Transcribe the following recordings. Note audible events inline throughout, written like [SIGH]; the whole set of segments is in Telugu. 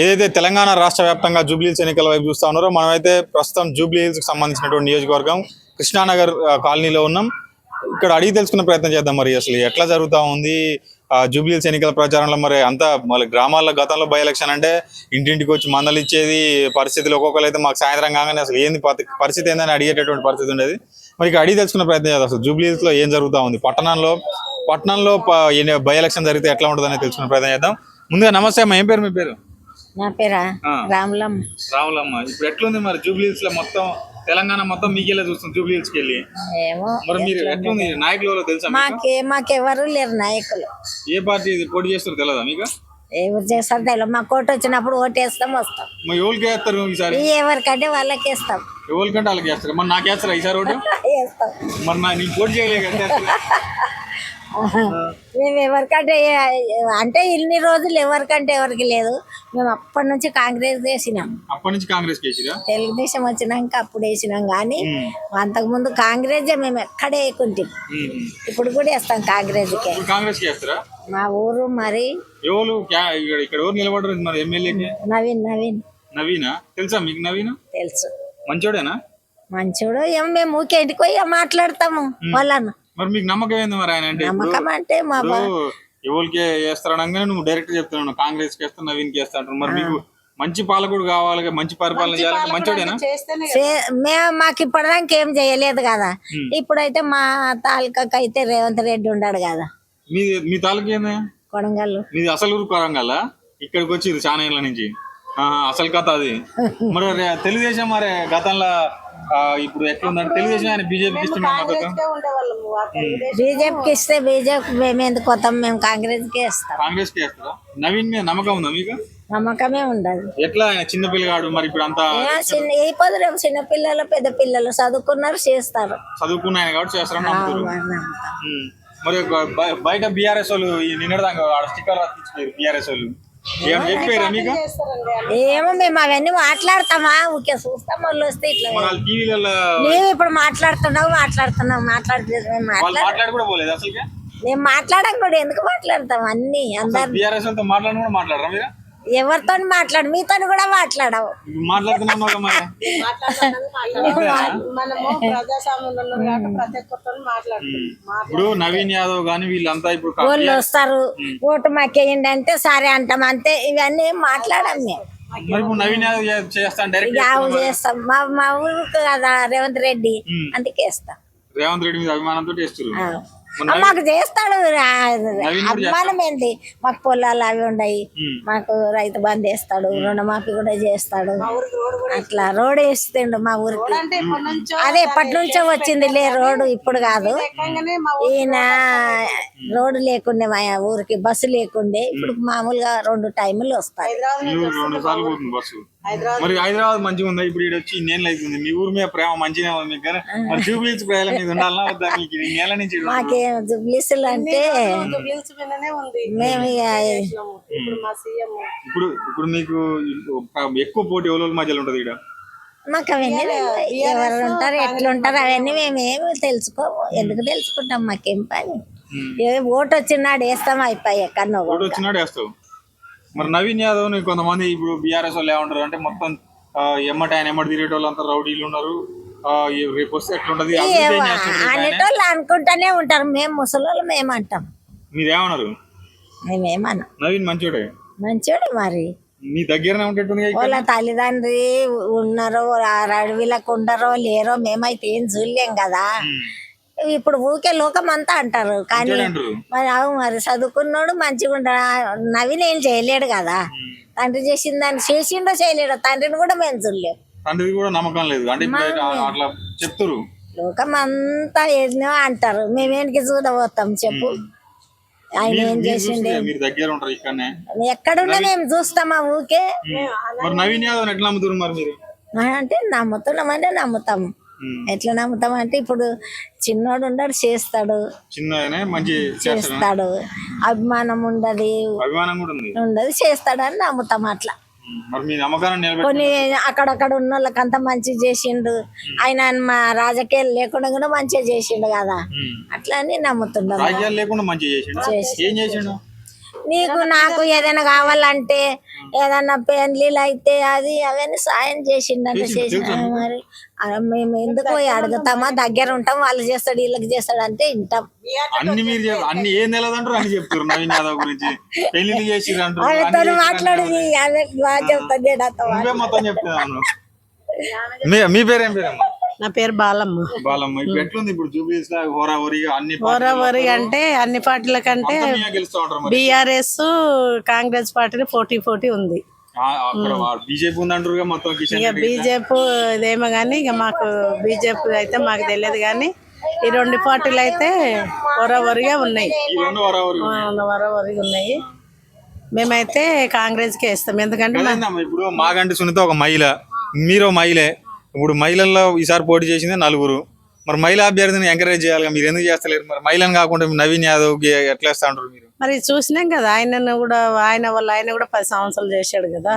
ఏదైతే తెలంగాణ రాష్ట్ర వ్యాప్తంగా జూబ్లీహిల్స్ ఎన్నికల వైపు చూస్తా ఉన్నారో మనమైతే ప్రస్తుతం జూబ్లీహిల్స్కి కి సంబంధించినటువంటి నియోజకవర్గం కృష్ణానగర్ కాలనీలో ఉన్నాం. ఇక్కడ అడిగి తెలుసుకునే ప్రయత్నం చేద్దాం మరి. అసలు ఎట్లా జరుగుతా ఉంది? జూబ్లీహిల్స్ ఎన్నికల ప్రచారంలో మరి అంతా మళ్ళీ గ్రామాల్లో గతంలో బై ఎలక్షన్ అంటే ఇంటింటికి వచ్చి మందలు ఇచ్చేది పరిస్థితులు ఒక్కొక్కరు అయితే మాకు సాయంత్రం కాగానే అసలు ఏంది పరిస్థితి ఏందని అడిగేటటువంటి పరిస్థితి ఉండేది. మరి ఇక్కడ అడిగి తెలుసుకునే ప్రయత్నం చేద్దాం. అసలు జూబ్లీహిల్స్లో లో ఏం జరుగుతా ఉంది? పట్టణంలో పట్టణంలో బై ఎలక్షన్ జరిగితే ఎట్లా ఉంటుందని తెలుసుకునే ప్రయత్నం చేద్దాం. ముందుగా నమస్తే అమ్మా ఏం పేరు మీ పేరు? నా పేరా. రాములమ్మ. రావులమ్మ ఇప్పుడు ఎట్లుంది మరి జూబ్లీ హిల్స్లో మొత్తం? తెలంగాణ మొత్తం మీకెళ్ళే చూస్తాం జూబ్లీ హిల్స్కి వెళ్ళి ఏమో. మరి మీరు ఎట్లుంది? నాయకులు తెలుసా మీకు? మాకే మాకెవరు లేరు నాయకులు. ఏ పార్టీ పోటీ చేస్తారు తెలియదా మీకు? ఎవరు చేస్తారు తెలియదు మా కోట వచ్చినప్పుడు ఓటేస్తాం వస్తాం. మరి ఎవరికి వేస్తారు ఈసారి? ఎవరికంటే వాళ్ళకి వేస్తాం. ఎవరికంటే వాళ్ళకి వేస్తారు? మరి నాకు వేస్తారా ఈసారి ఓటు? [LAUGHS] వేస్తాం. మరి నా నీకు పోటీ చేయలేదు [LAUGHS] మేము ఎవరికంటే అంటే ఇన్ని రోజులు ఎవరికంటే ఎవరికి లేదు. మేము అప్పటి నుంచి కాంగ్రెస్ వేసినాం అప్పటి నుంచి కాంగ్రెస్ తెలుగుదేశం వచ్చినాక అప్పుడు వేసినాం కానీ అంతకుముందు కాంగ్రెస్ మేము ఎక్కడ వేయకుంటాం. ఇప్పుడు కూడా వేస్తాం కాంగ్రెస్కి వేస్తారా? మా ఊరు మరి ఇక్కడ నిలబడరు నవీన్ నవీన్. నవీనా? తెలుసా మీకు నవీన్? తెలుసు. మంచోడేనా? మంచోడు ఏం మేము ఊకేంటికి పోయి మాట్లాడతాము వాళ్ళను. మరి మీకు నమ్మకం ఏంది మరి ఆయన అంటే? నమ్మకం అంటే మా ఎవరికి వేస్తారనగానే నువ్వు డైరెక్ట్ చెప్తున్నావు కాంగ్రెస్కి వేస్తా నవీన్కి మరి మీకు మంచి పాలకుడు కావాలి మంచి పరిపాలన చేయాలి మంచోడేనా? మేము మాకు ఇప్పటిదాకా ఏం చేయలేదు కదా. ఇప్పుడైతే మా తాలూకాకి అయితే రేవంత్ రెడ్డి ఉన్నాడు కదా. మీ మీ తాలూకు ఏంది? కొడంగల్ మీది అసలు ఊరు కొరంగల్ ఇక్కడికి వచ్చింది చాలా ఏళ్ళ నుంచి. అసలు కథ అది. మరి తెలుగుదేశం మరి గతంలో ఇప్పుడు ఎట్లుందంటే తెలుగుదేశం ఆయన బీజేపీకి ఇస్తున్న మద్దతు బీజేపీకి ఇస్తే బీజేపీ మేము ఎందుకు కొత్తాం మేము కాంగ్రెస్కి ఇస్తాం. కాంగ్రెస్కి వేస్తారా నవీన్ మీద నమ్మకం ఉందా మీకు? నమ్మకమే ఉండదు. ఎట్లా ఆయన చిన్న పిల్లగాడు మరి ఇప్పుడు అంతా ఏ చిన్న ఈ పొద్దు చిన్న పిల్లలు పెద్ద పిల్లలు చదువుకున్నారు చేస్తారు. చదువుకున్న ఆయన కాబట్టి చేస్తారని నమ్ముతారు. మరి. ఉమ్. బ- బయట బీఆర్ఎస్ వాళ్ళు ఈ నిన్నటిదాకా స్టిక్కర్ రాసిచ్చారు బీఆర్ఎస్ వాళ్ళు. ఏమో మేము అవన్నీ మాట్లాడతామా? ఊకే చూస్తాం వాళ్ళు వస్తే ఇట్లా మేము ఇప్పుడు మాట్లాడుతున్నావు మాట్లాడుతున్నావు మాట్లాడితే మేము వాళ్ళు మాట్లాడ మాట్లాడి కూడా పోలేదు అసలుకే? మేము మాట్లాడడం కూడా ఎందుకు మాట్లాడతాం అన్ని అందరు ఎవరితో మాట్లాడు? మీతో కూడా మాట్లాడవు. మనము ప్రజాస్వామ్యంలో ఉన్నాం కాబట్టి ప్రతి ఒక్కరితో మాట్లాడుతున్నాం ఇప్పుడు నవీన్ యాదవ్ గాని వీళ్ళంతా ఇప్పుడు వాళ్ళు వస్తారు. ఓటు మాకేయండి అంటే సరే అంటాం. అంతే. ఇవన్నీ మాట్లాడం మేము. నవీన్ యాదవ్ చే- చేస్తాను డైరెక్ట్ యావు చేస్తాం. మా మా ఊరికి కదా రేవంత్ రెడ్డి. అందుకే ఇస్తాం రేవంత్ రెడ్డి మీద అభిమానంతో. ఆ, మాకు చేస్తాడు అభిమానం ఏంటి మాకు పొలాలు అవి ఉన్నాయి. మాకు రైతు బంధు వేస్తాడు రుణమాఫీ కూడా చేస్తాడు. అట్లా రోడ్ వేస్తుండు మా ఊరికి. అంటే ఇప్పటి నుంచో అదే ఎప్పటి నుంచో వచ్చింది లే రోడ్డు ఇప్పుడు కాదు. ఈయన రోడ్డు లేకుండే మా ఊరికి బస్సు లేకుండే. ఇప్పుడు మామూలుగా రెండు టైములు వస్తాయి. మీ ఊరు రెండు సార్లు పోతుంది బస్సు. మరి హైదరాబాద్ మంచిగా ఉందా? ఇప్పుడు ఇక్కడ వచ్చి ఇన్నేళ్ళు అవుతుంది మీ ఊరి మీద ప్రేమ మంచిగా ఉంది. మీకు మరి ప్రజల మీద ఉండాలన్నా వద్దా మీకు? ఈ నెల నుంచి జుబ్లీసులు అంటే మేము ఇప్పుడు మా సీఎం ఇప్పుడు ఇప్పుడు మీకు ఎక్కువ పోటీ ఎవరి మధ్యలో ఉంటది ఇక్కడ మాకు అవన్నీ. ఎవరు ఉంటారు ఎట్లుంటారు అవన్నీ మేము ఏమి తెలుసుకోము. ఎందుకు తెలుసుకుంటాం? మాకేం పని. ఏ ఓటు వచ్చినాడు వేస్తాం అయిపోయి ఎక్కడో ఓటు వచ్చినాడు వేస్తావు. మరి నవీన్ యాదవ్ని కొంతమంది ఇప్పుడు బీఆర్ఎస్ వాళ్ళు ఏమంటారు అంటే మొత్తం ఎమ్మటి ఆయన ఎమ్మటి తిరిగే వాళ్ళు అంతా రౌడీలు ఉన్నారు. రేపు వస్తే ఎట్లుంటది? అనేటోళ్ళు అనుకుంటానే ఉంటారు. మేము ముసలోళ్ళు మేము అంటాం మీరేమన్నారు? మేమేమన్నాం నవీన్ మంచోడే? మంచోడు మరి. మీ దగ్గరనే వాళ్ళ తల్లిదండ్రి ఉన్నారో అడవిలకు ఉండరో లేరో మేమైతే ఏం చూడలేం కదా. ఇప్పుడు ఊకే లోకం అంతా అంటారు. కానీ మరి అవు మరి చదువుకున్నాడు మంచిగా ఉండ నవీన్ ఏం చేయలేడు కదా. తండ్రి చేసిన దాన్ని చేసిండో చేయలేడో తండ్రిని కూడా మేము చూడలేము తండ్రిది కూడా నమ్మకం లేదు. అంటే ఇప్పుడు అట్లా చెప్తారు లోకం అంతా ఎన్నో అంటారు మేమేంటికి చూడబోతాం చెప్పు. ఆయన ఏం చేసిండే? చూస్తే మీరు దగ్గర ఉంటారు ఇక్కడనే. ఎక్కడున్నా మేము చూస్తామా ఊకే మరి నవీన్ యాదవ్ ఎట్లా నమ్ముతారు మరి మీరు? అంటే నమ్ముతున్నామంటే నమ్ముతాము ఉమ్. ఎట్లా నమ్ముతాం అంటే ఇప్పుడు చిన్నోడు ఉండడు చేస్తాడు. మంచి చేస్తాడు. చేస్తాడు. అభిమానం ఉండదు. అభిమానం కూడా ఉండదు చేస్తాడని నమ్ముతాం అట్లా. కొన్ని అక్కడక్కడ ఉన్న వాళ్ళకంతా మంచిగా చేసిండు. ఆయన మా రాజకీయాలు లేకుండా కూడా మంచిగా చేసిండు కదా. అట్లా అని ఏం చేసిండు? నీకు నాకు ఏదైనా కావాలంటే ఏదైనా పెళ్ళిళ్ళు అయితే అది అవన్నీ సాయం చేసిండంటే చేసి ఆ, మరి మేము ఎందుకు అడుగుతామా? దగ్గర ఉంటాం వాళ్ళు చేస్తాడు వీళ్ళకి చేస్తాడు అంటే వింటాం. అన్ని మీరు చెప్- అన్ని ఏం నెలదంటారు అని చెప్తారు నవీన్ యాదవ్ గురించి. పెళ్ళి చేసి అంటారు వాళ్ళతో మాట్లాడి అదే బాగా మొత్తం చెప్తున్నాను మీ మీ పేరేం పేరమ్మా? నా పేరు బాలమ్మ. బాలమ్మ ఇప్పుడు ఎట్లుంది? ఇప్పుడు జూబ్లీస్ అన్ని అంటే అన్ని పార్టీల కంటే బీఆర్ఎస్ కాంగ్రెస్ పార్టీ పోటీ పోటీ ఉంది. బీజేపీ ఉందంటారు మొత్తం కిషన్ ఇక బీజేపీ ఇదేమో కానీ ఇక మాకు బీజేపీ అయితే మాకు తెలియదు కానీ ఈ రెండు పార్టీలు అయితే ఒరవరిగా ఉన్నాయి. ఒరవరిగా ఉన్నాయి. మేమైతే కాంగ్రెస్కే ఇస్తాం. ఎందుకంటే మా- అదేందమ్మా ఇప్పుడు మాగంటి సునీత ఒక మహిళ మీరు మహిళే. ఇప్పుడు మహిళల్లో ఈసారి పోటీ చేసింది నలుగురు. మరి మహిళా అభ్యర్థిని ఎంకరేజ్ చేయాలి మీరు ఎందుకు చేస్తలేరు? మరి మహిళను కాకుండా నవీన్ యాదవ్కి ఎట్లా వేస్తా ఉంటారు మీరు? మరి చూసినాం కదా ఆయనను కూడా ఆయన వల్ల ఆయన కూడా పది సంవత్సరాలు చేశాడు కదా.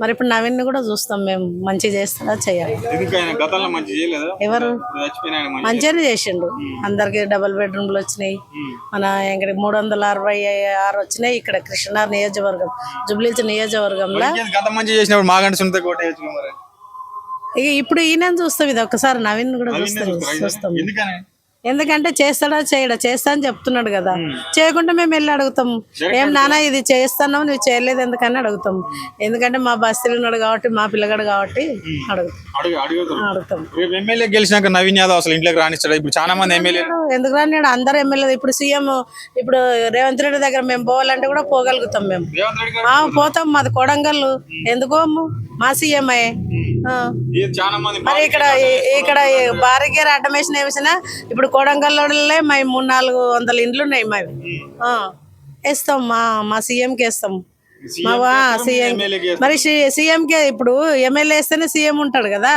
మరి ఇప్పుడు నవీన్ కూడా చూస్తాం మేము. మంచిగా చేస్తాడా చేయాలి మంచి ఎవరు? మంచి మంచిగానే చేసిండు. అందరికి డబుల్ బెడ్రూమ్లు వచ్చినాయి. మన ఇక్కడ మూడు వందల అరవై ఆరు వచ్చినాయి. ఇక్కడ కృష్ణార్ నియోజకవర్గం జుబ్లీస్ నియోజకవర్గంలో మంచి చేసినప్పుడు మాగంటి సునీత కోటేయచ్చు మరి. ఇక ఇప్పుడు ఈయన చూస్తాం ఇది ఒకసారి నవీన్ కూడా చూస్తాం? చూస్తాం. ఎందుకంటే చేస్తాడా చేయడా? చేస్తా అని చెప్తున్నాడు కదా. చేయకుండా మేము వెళ్ళి అడుగుతాం. ఏం నాన్న ఇది చేస్తున్నావు నువ్వు చేయలేదు ఎందుకని అడుగుతాం. ఎందుకంటే మా బస్తీలు ఉన్నాడు కాబట్టి మా పిల్లగాడు కాబట్టి అడుగుతాం. అడుగుతాం. రేపు ఎమ్మెల్యే గెలిచినాక నవీన్ యాదవ్ అసలు ఇంట్లోకి రానిస్తాడు? ఇప్పుడు చాలా మంది ఎమ్మెల్యే ఎందుకు రాని అందరు ఎమ్మెల్యే ఇప్పుడు సీఎం ఇప్పుడు రేవంత్ రెడ్డి దగ్గర మేము పోవాలంటే కూడా పోగలుగుతాం మేము. పోతాం మాది కొడంగల్. ఎందుకో మా సీఎంఐ మరి ఇక్కడ ఇక్కడ భారీగా అడ్డం వేసిన ఇప్పుడు కొడంగల్లోనే మా మూడు నాలుగు వందల ఇండ్లు ఉన్నాయి మావి. ఆ, వేస్తాం మా మా సీఎంకి వేస్తాం. మా వా సీఎం మరి సీఎంకే ఇప్పుడు ఎమ్మెల్యే వేస్తేనే సీఎం ఉంటాడు కదా.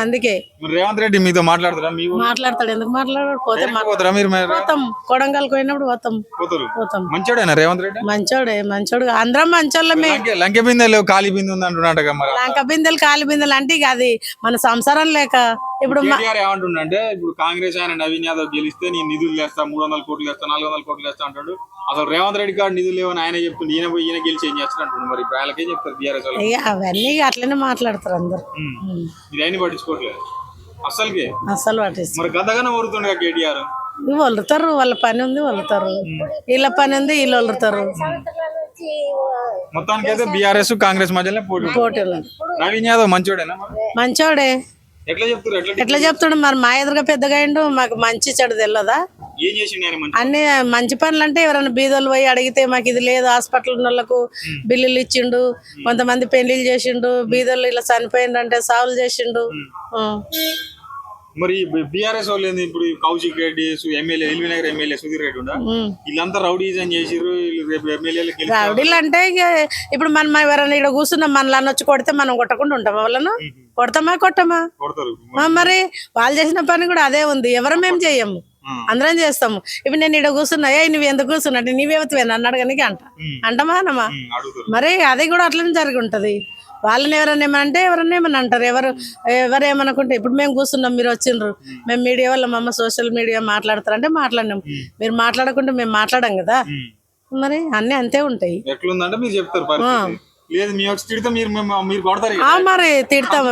అందుకే. రేవంత్ రెడ్డి మీతో మాట్లాడతారా మాట్లాడతాడు. ఎందుకు మాట్లాడాడు? పోతే పోతారా మీరు పోతాం. కొడంగల్ పోయినప్పుడు పోతాం. పోతాం. మంచోడేనా రేవంత్ రెడ్డి? మంచోడే మంచోడు అందరం మంచోళ్ళమే. లంకె లంకె బిందె లేవు ఖాళీ బిందె ఉంది మరి. లంక బిందెలు కాలి బిందెలు అంటే ఇక అది మన సంసారం లేక ఇప్పుడు కేటీఆర్ ఏమంటుండంటే ఇప్పుడు కాంగ్రెస్ ఆయన నవీన్ యాదవ్ గెలిస్తే నేను నిధులు వేస్తా మూడు వందల కోట్లు వేస్తా నాలుగు వందల కోట్లు వేస్తా అంటాడు. అసలు రేవంత్ రెడ్డి గారు నిధులు లేవని ఆయన చెప్తుంది ఈయన ఈయన గెలిచి ఏం చేస్తాడు మరి? ఇప్పుడు వాళ్ళకేం చెప్తారు బీఆర్ఎస్ అవన్నీ అట్లనే మాట్లాడతారు అందరు. ఉమ్. ఇది అయినా పట్టించుకోవట్లేదు. అసలుకి అస్సలు పట్టిస్తారు మరి గంతగానే ఊరుతుండగా కేటీఆర్? వలుతారు వాళ్ళ పని ఉంది వలుతారు వీళ్ళ పని ఉంది వీళ్ళు వలుతారు మొత్తానికి అయితే బీఆర్ఎస్ కాంగ్రెస్ మధ్యలో పోటీ పోటీలు నవీన్ యాదవ్ మంచోడేనా? మంచోడే. ఎట్లా చెప్తాడు? మరి మా ఎదురుగా పెద్దగా అయిండు మాకు మంచి చెడు తెలియదా మంచి అన్ని మంచి పనులు అంటే ఎవరైనా బీదోళ్ళు పోయి అడిగితే మాకు ఇది లేదు హాస్పిటల్ వాళ్ళకు బిల్లులు ఇచ్చిండు కొంతమంది పెళ్ళిళ్ళు చేసిండు బీదోళ్ళు ఇలా చనిపోయిందంటే సావులు చేసిండు. మరి బీఆర్ఎస్ వాళ్ళు ఇప్పుడు కౌశిక్ రెడ్డి ఎమ్మెల్యే ఎల్వినగర్ ఎమ్మెల్యే సుధీర్ రెడ్డి. వీళ్ళంతా రౌడీజం చేసిర్రు వీళ్ళు రేపు ఎమ్మెల్యేలు గెలిచి రౌడీలు అంటే ఇప్పుడు మనం ఎవరైనా ఇక్కడ కూర్చున్నాం మనల్ని వచ్చి కొడితే మనం కొట్టకుండా ఉంటామా వాళ్ళను? కొడతామా కొట్టమా? ఆ, మరి వాళ్ళు చేసిన పని కూడా అదే ఉంది. ఎవరు మేము చెయ్యము. అందరం చేస్తాము. ఇప్పుడు నేను ఇక్కడ కూర్చున్నా ఏ నువ్వు ఎందుకు కూర్చున్నట్టు నీవేవతివేనా అన్నాడు కానీ అంట. అంటమా అనమా మరి అది కూడా అట్లనే జరిగి ఉంటది వాళ్ళని ఎవరన్నా ఏమనంటే ఎవరన్నా ఏమని అంటారు. ఎవరు ఎవరు ఏమనుకుంటే ఇప్పుడు మేము కూర్చున్నాం మీరు వచ్చిండ్రు. మేము. మీడియా వల్ల మమ్మ సోషల్ మీడియా మాట్లాడతారంటే మాట్లాడినాం. మీరు మాట్లాడకుంటే మేము మాట్లాడాం కదా. మరి అన్నీ అంతే ఉంటాయి. ఎట్లుందంటే మీరు చెప్తారు లేదు మీ వచ్చి తిడితే మీరు మీరు కొడతారు మరి తిడతాం.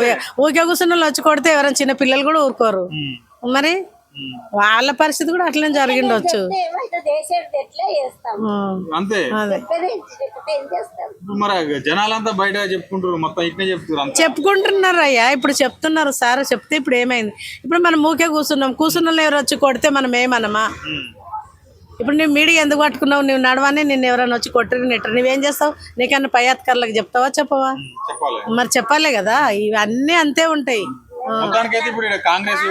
ఊకే కూర్చున్న వాళ్ళు వచ్చి కొడితే ఎవరైనా చిన్న పిల్లలు కూడా ఊరుకోరు. మరి. వాళ్ళ పరిస్థితి కూడా అట్లనే జరిగిండొచ్చు. అంతే. మరి జనాలంతా బయట చెప్పుకుంటారు మొత్తం ఇట్నే చెప్తారు అంతా. చెప్పుకుంటున్నారు అయ్యా ఇప్పుడు చెప్తున్నారు సార్ చెప్తే ఇప్పుడు ఏమైంది? ఇప్పుడు మనం ఊకే కూర్చున్నాం కూర్చున్న వాళ్ళు ఎవరు వచ్చి కొడితే మనం ఏమనమా. ఇప్పుడు నువ్వు మీడియా ఎందుకు పట్టుకున్నావు? నువ్వు నడవని నిన్ను ఎవరైనా వచ్చి కొట్టరు నెట్టరు. నువ్వేం చేస్తావు? నీకన్నా పై అధికారులకు చెప్తావా చెప్పవా? మరి చెప్పాలి కదా. ఇవన్నీ అంతే ఉంటాయి. మొత్తానికైతే ఇప్పుడు కాంగ్రెస్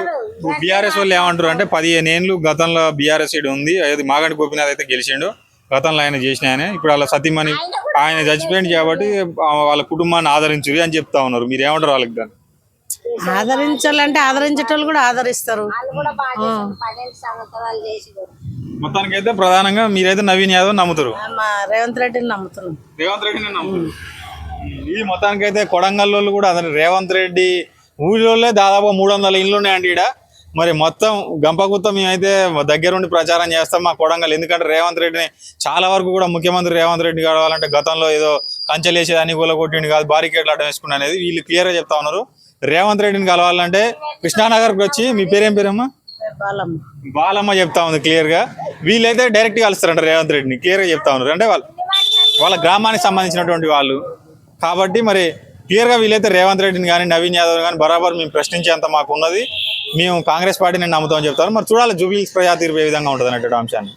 బీఆర్ఎస్ వాళ్ళు ఏమంటారు అంటే పదిహేను ఏళ్ళు గతంలో బీఆర్ఎస్ ఈడ ఉంది. అది మాగంటి గోపినాథ్ అయితే గెలిచిండు. గతంలో ఆయన చేసిన ఆయన ఇప్పుడు వాళ్ళ సతీమణి ఆయన చచ్చిపోయింది కాబట్టి వాళ్ళ కుటుంబాన్ని ఆదరించురి అని చెప్తా ఉన్నారు. మీరు ఏమంటారు వాళ్ళకి దాన్ని? ఆదరించాలంటే ఆదరించేటోళ్ళు కూడా ఆదరిస్తారు. కూడా. మొత్తానికైతే ప్రధానంగా మీరైతే నవీన్ యాదవ్ నమ్ముతారు. మా రేవంత్ రెడ్డిని నమ్ముతున్నాం రేవంత్ రెడ్డిని నమ్ముతారు. ఇది మొత్తానికైతే కొడంగల్ వాళ్ళు కూడా అదే రేవంత్ రెడ్డి ఊళ్ళోనే దాదాపు మూడు వందల ఇళ్ళు ఉన్నాయండి ఈడ. మరి మొత్తం గంపగుత్తం మేమైతే దగ్గరుండి ప్రచారం చేస్తాం మా కొడంగల్. ఎందుకంటే రేవంత్ రెడ్డిని చాలా వరకు కూడా ముఖ్యమంత్రి రేవంత్ రెడ్డి కావాలంటే గతంలో ఏదో కంచెలేసేదాన్ని కూలగొట్టిండి కాదు బారికేట్లు అడ్డం వేసుకుని అనేది వీళ్ళు క్లియర్గా చెప్తా ఉన్నారు. రేవంత్ రెడ్డిని కలవాలంటే కృష్ణానగర్కి వచ్చి మీ పేరేం పేరమ్మా? బాలమ్మ. బాలమ్మ చెప్తా ఉంది క్లియర్గా. వీళ్ళైతే డైరెక్ట్ కలుస్తారంట రేవంత్ రెడ్డిని. క్లియర్గా చెప్తా ఉన్నారు. అంటే వాళ్ళు వాళ్ళ గ్రామానికి సంబంధించినటువంటి వాళ్ళు. కాబట్టి మరి క్లియర్గా వీళ్ళైతే రేవంత్ రెడ్డిని కానీ నవీన్ యాదవ్ కానీ బరాబర్ మేము ప్రశ్నించేంత మాకు ఉన్నది మేము కాంగ్రెస్ పార్టీని నమ్ముతామని చెప్తారు. మరి చూడాలి జూబ్లీ ప్రజా తీర్పు ఏ విధంగా ఉంటుంది అనేటువంటి అంశాన్ని.